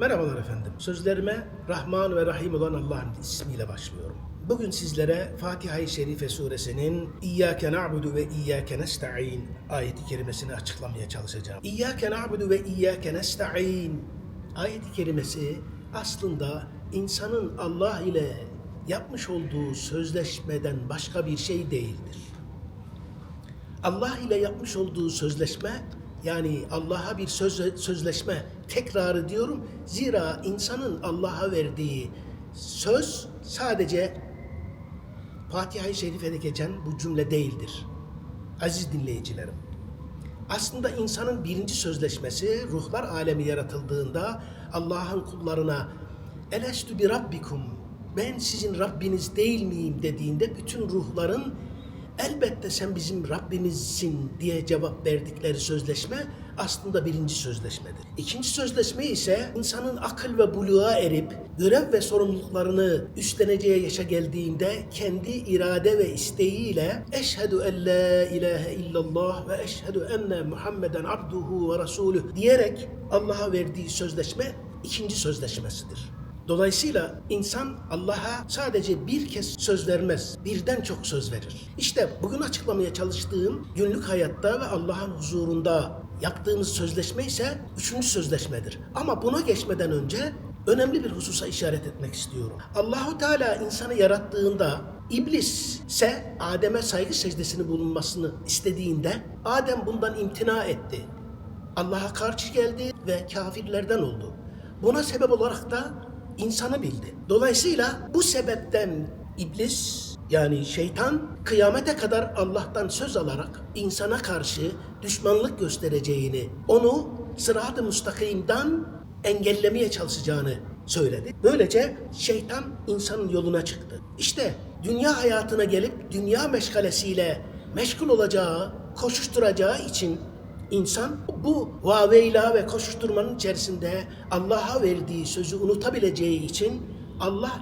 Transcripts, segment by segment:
Merhabalar efendim. Sözlerime Rahman ve Rahim olan Allah'ın ismiyle başlıyorum. Bugün sizlere Fatiha-i Şerife suresinin İyyâke na'budu ve İyyâke nesta'in ayeti kerimesini açıklamaya çalışacağım. İyyâke na'budu ve İyyâke nesta'in ayeti kerimesi aslında insanın Allah ile yapmış olduğu sözleşmeden başka bir şey değildir. Allah ile yapmış olduğu sözleşme yani Allah'a bir söz, sözleşme tekrarı diyorum. Zira insanın Allah'a verdiği söz sadece Fatiha-i Şerife'de geçen bu cümle değildir. Aziz dinleyicilerim. Aslında insanın birinci sözleşmesi ruhlar alemi yaratıldığında Allah'ın kullarına Elestü bi rabbikum ben sizin Rabbiniz değil miyim dediğinde bütün ruhların elbette sen bizim Rabbimizsin diye cevap verdikleri sözleşme aslında birinci sözleşmedir. İkinci sözleşme ise insanın akıl ve buluğa erip görev ve sorumluluklarını üstleneceği yaşa geldiğinde kendi irade ve isteğiyle eşhedü en la ilahe illallah ve eşhedü enne Muhammeden abduhu ve rasuluh diyerek Allah'a verdiği sözleşme ikinci sözleşmesidir. Dolayısıyla insan Allah'a sadece bir kez söz vermez, birden çok söz verir. İşte bugün açıklamaya çalıştığım günlük hayatta ve Allah'ın huzurunda yaptığımız sözleşme ise üçüncü sözleşmedir. Ama buna geçmeden önce önemli bir hususa işaret etmek istiyorum. Allahu Teala insanı yarattığında İblis ise Adem'e saygı secdesini bulunmasını istediğinde Adem bundan imtina etti. Allah'a karşı geldi ve kafirlerden oldu. Buna sebep olarak da insanı bildi. Dolayısıyla bu sebepten iblis yani şeytan kıyamete kadar Allah'tan söz alarak insana karşı düşmanlık göstereceğini, onu sırat-ı müstakimden engellemeye çalışacağını söyledi. Böylece şeytan insanın yoluna çıktı. İşte dünya hayatına gelip dünya meşgalesiyle meşgul olacağı, koşuşturacağı için İnsan bu vaveyla ve koşuşturmanın içerisinde Allah'a verdiği sözü unutabileceği için Allah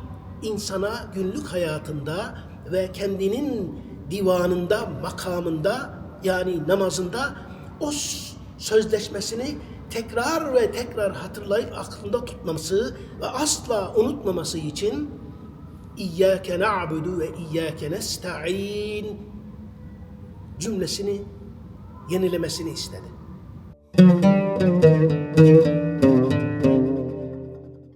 insana günlük hayatında ve kendinin divanında, makamında yani namazında o sözleşmesini tekrar ve tekrar hatırlayıp aklında tutması ve asla unutmaması için İyyâke na'budu ve İyyâke nesta'in cümlesini yenilemesini istedi.